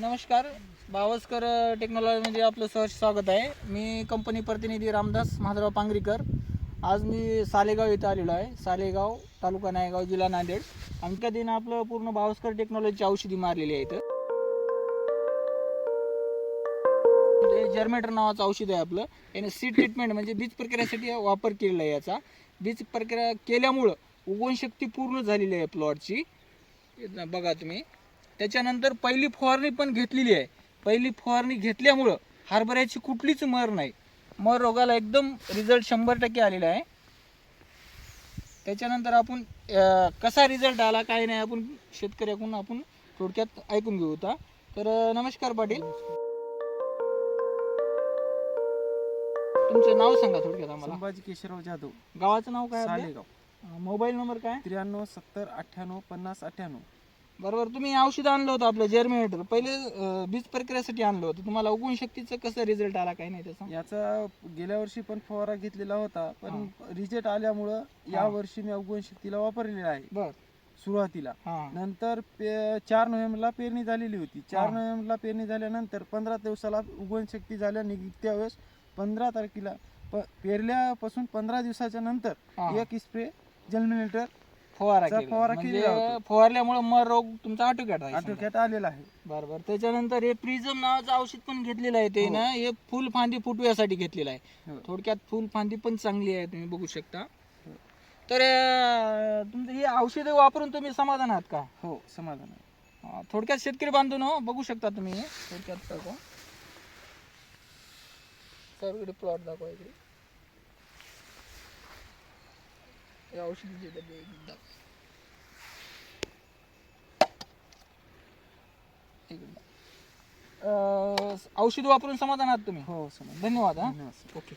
नमस्कार. बावस्कर टेक्नॉलॉजीमध्ये आपलं सहर्ष स्वागत आहे. मी कंपनी प्रतिनिधी रामदास महादेवराव पांगरीकर. आज मी सालेगाव इथं आलेलो आहे. सालेगाव तालुका नायगाव जिल्हा नांदेड. आमच्या दिन आपलं पूर्ण बावस्कर टेक्नॉलॉजीची औषधी मारलेली आहे इथं. जर्मेटर नावाचं औषध आहे आपलं. याने सीड ट्रीटमेंट म्हणजे बीज प्रक्रियासाठी वापर केलेला आहे याचा. बीज प्रक्रिया केल्यामुळं उगवण शक्ती पूर्ण झालेली आहे प्लॉटची बघा तुम्ही. त्याच्यानंतर पहिली फवारणी पण घेतलेली आहे. पहिली फवारणी घेतल्यामुळं हरभऱ्याची कुठलीच मर नाही. मर रोगाला एकदम रिझल्ट शंभर टक्के आलेला आहे. त्याच्यानंतर आपण कसा रिझल्ट आला काय नाही आपण शेतकऱ्याकडून आपण थोडक्यात ऐकून घेऊ होता तर नमस्कार पाटील. तुमचं नाव सांगा थोडक्यात आम्हाला. संभाजी केशवराव जाधव. गावाचं नाव काय आपल्या? सालेगाव. अं, मोबाईल नंबर काय? त्र्याण्णव सत्तर अठ्ठ्याण्णव पन्नास अठ्ठ्याण्णव. बरोबर तुम्ही औषध आणलं होतं आपलं जर्मिनेटर पहिले अं, बीज प्रक्रियेसाठी आणलं होतं. तुम्हाला उगवण शक्तीचं कसं रिझल्ट आला काही नाही त्याचा याचा गेल्या वर्षी पण फवारा घेतलेला होता पण रिजेक्ट आल्यामुळं या वर्षी मी अवगुण शक्तीला वापरलेला आहे. बर. सुरुवातीला. हा. नंतर पे चार नोव्हेंबरला पेरणी झालेली होती. चार हा. नोव्हेंबरला पेरणी झाल्यानंतर पंधरा दिवसाला उगवण शक्ती झाल्या त्यावेळेस पंधरा तारखेला प- पेरल्यापासून पंधरा दिवसाच्या नंतर हा. एक स्प्रे जर्मिनेटर फवारा चा. फवारा म्हणजे केलेला होता. फवारल्यामुळे मर रोग तुमचा आटोक्यात आहे समजा. आटोक्यात आलेला आहे बरोबर त्याच्यानंतर हे प्रिझम नावाचं औषध पण घेतलेलं आहे ते हो. ना हे फुल फांदी फुटव्यासाठी घेतलेलं आहे हो. थोडक्यात फुल फांदी पण चांगली आहे तुम्ही बघू शकता हो. तर अं, तुमचं हे औषधं वापरून तुम्ही समाधान आहात का हो समाधान आहे थोडक्यात शेतकरी बांधून हो बघू शकता तुम्ही हे. थोडक्यात दाखवा सर्वकडे प्लॉट दाखवा इकडे औषधीचे डबे. अं, औषध वापरून समाधान आहात तुम्ही हो समाधान धन्यवाद हा. ओके